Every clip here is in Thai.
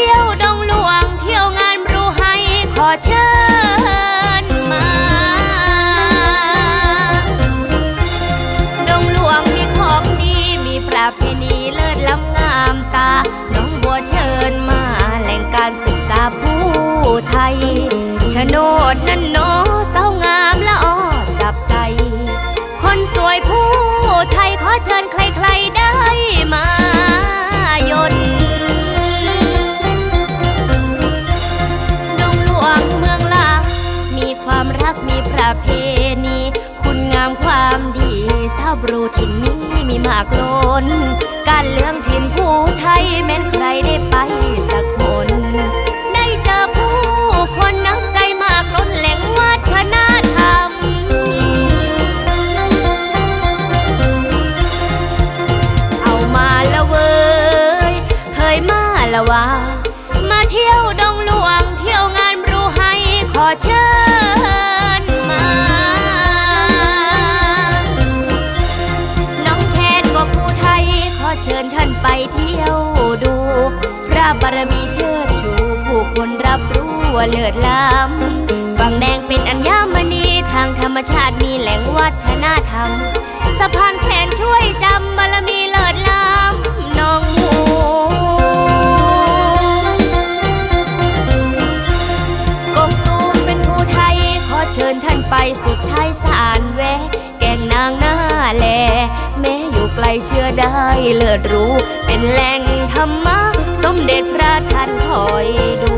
เที่ยวดงหลวงเที่ยวงานรูไฮขอเชิญมา ดงหลวงมีของดีมีประเพณีเลิศล้ำงามตาน้องบัวเชิญมาแหล่งการศึกษาผู้ไทยชนดนั้นโน บรูถิ่นนี้มีมากล้น การเลื่องถิ่นผู้ไทยแม้นใครได้ไปสักคน ได้เจอผู้คนนักใจมากล้นแหล่งวัฒนธรรม เอามาละเว้ยเคยมาละว่า บารมีเชิดชู ผู้คนรับรู้ว่าเลิศล้ำฝั่งแดงเป็นอัญมณีทางธรรมชาติมีแหล่งวัฒนธรรม สะพานแขวนช่วยจำบารมีเลิศล้ำน้องหมูกงตูมเป็นผู้ไทย ขอเชิญท่านไปสุดท้ายสารแวะ กลเชื่อได้เลิศรู้ เป็นแหล่งธรรมะ สมเด็จพระท่านคอยดู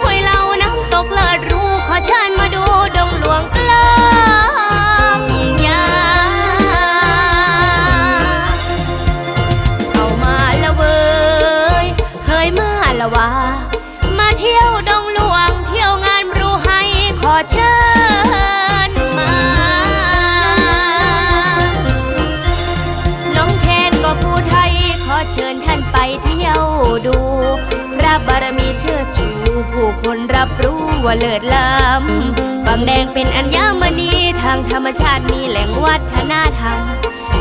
ห้วยเล่าน้ำตกเลิศรู้ ขอเชิญมาดูดงหลวงกลางยาเอามาละเว้ยเคยมาละวา บารมีเชิดชู ผู้คนรับรู้ว่าเลิศล้ำฝั่งแดงเป็นอัญมณีทางธรรมชาติมีแหล่งวัฒนธรรม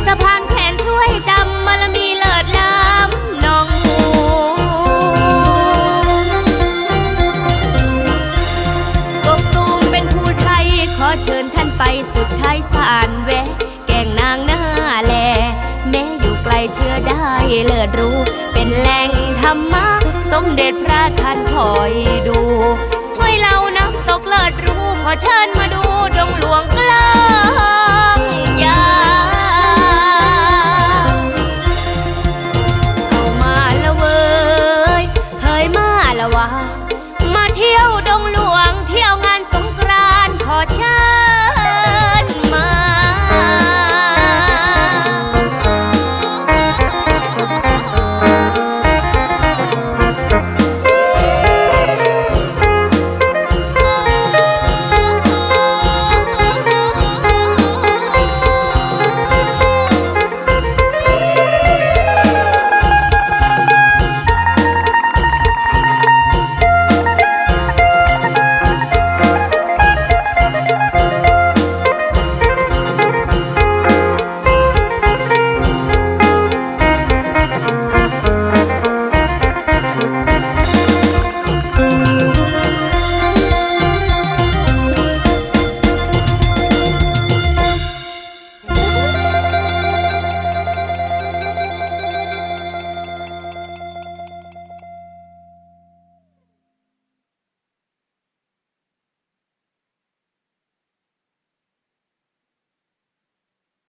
สะพานแขวนช่วยจำบารมีเลิศล้ำน้องหูกบตูมเป็นผู้ไทย ขอเชิญท่านไปสุดท้ายสารแวะ เชื่อได้เลิศรู้ เป็นแหล่งธรรมะ สมเด็จพระท่านคอยดูห้วยเราน้ำตกเลิศรู้ ขอเชิญมาดูดงหลวงกล้า